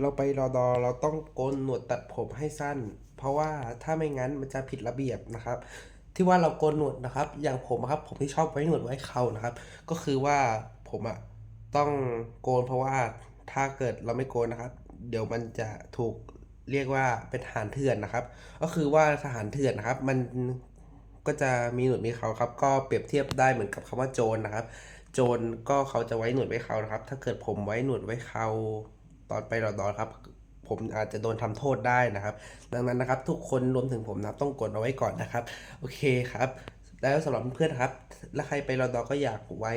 เราไปรอดอเราต้องโกนหนวดตัดผมให้สั้น เพราะว่าถ้าไม่งั้นมันจะผิดระเบียบนะครับ ที่ว่าเราโกนหนวดนะครับ อย่างผมอะครับผมที่ชอบไว้หนวดไว้เครานะครับ ก็คือว่าผมอะต้องโกนเพราะว่าถ้าเกิดเราไม่โกนนะครับ เดี๋ยวมันจะถูกเรียกว่าเป็นทหารเถื่อนนะครับ ก็คือว่าทหารเถื่อนนะครับ มันก็จะมีหนวดมีเขาครับ ก็เปรียบเทียบได้เหมือนกับคำว่าโจรนะครับ โจรก็เขาจะไว้หนวดไว้เขานะครับ ถ้าเกิดผมไว้หนวดไว้เขา ตอนไปรอดอครับ ผมอาจจะโดนทำโทษได้นะครับ ดังนั้นนะครับ ทุกคนรวมถึงผมนะครับต้องกดเอาไว้ก่อนนะครับ โอเคครับ แล้วสำหรับเพื่อนครับ แล้วใครไปรอดอก็อยากไว้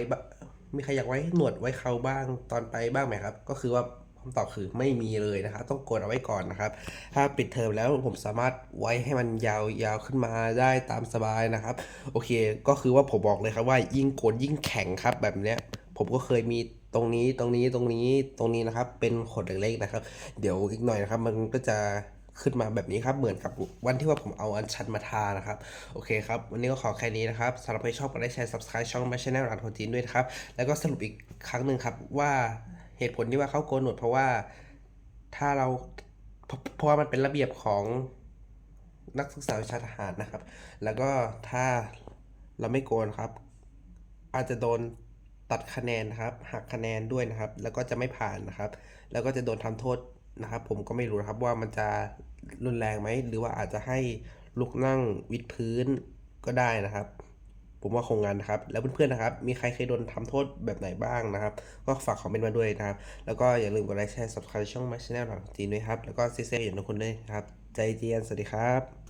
มีใครอยากไว้หนวดไว้เขาบ้างตอนไปบ้างไหมครับ ก็คือว่าคำตอบคือไม่มีเลยนะครับต้องกดเอาไว้ก่อนนะครับ ถ้าปิดเทอมแล้วผมสามารถไว้ให้มันยาวๆขึ้นมาได้ตามสบายนะครับ โอเค ก็คือว่าผมบอกเลยครับว่ายิ่งโกนยิ่งแข็งครับแบบเนี้ยผมก็เคยมี ตรงนี้ตรงนี้ตรงนี้ตรงนี้นะครับ เป็นขนเล็กๆนะครับ เดี๋ยวอีกหน่อยนะครับ มันก็จะขึ้นมาแบบนี้ครับเหมือนกับวันที่ว่าผมเอาอันชันมาทานะครับ โอเคครับ วันนี้ก็ขอแค่นี้นะครับสำหรับใครชอบก็ได้แชร์ subscribe ช่อง My Channel ร้านโทจีนด้วยครับ แล้วก็สรุปอีกครั้งหนึ่งครับว่าเหตุผลที่ว่าเขาโกนหนวดเพราะว่าถ้าเราเพราะว่ามันเป็นระเบียบของนักศึกษาวิชาทหารนะครับ แล้วก็ถ้าเราไม่โกนครับ อาจจะโดน ตัดคะแนนนะครับหักคะแนนด้วยนะครับ แล้วก็จะไม่ผ่านนะครับ แล้วก็จะโดนทำโทษนะครับ ผมก็ไม่รู้นะครับว่ามันจะรุนแรงไหมหรือว่าอาจจะให้ลุกนั่งวิดพื้นก็ได้นะครับ ผมว่าคงงานนะครับ แล้วเพื่อนๆนะครับ มีใครเคยโดนทำโทษแบบไหนบ้างนะครับ ก็ฝากคอมเมนต์มาด้วยนะครับ แล้วก็อย่าลืมกดไลค์แชร์ subscribe ช่อง My Channel หลังจีนด้วยครับแล้วก็เซฟๆอย่างทุกคนด้วยครับ ใจเจียนสวัสดีครับ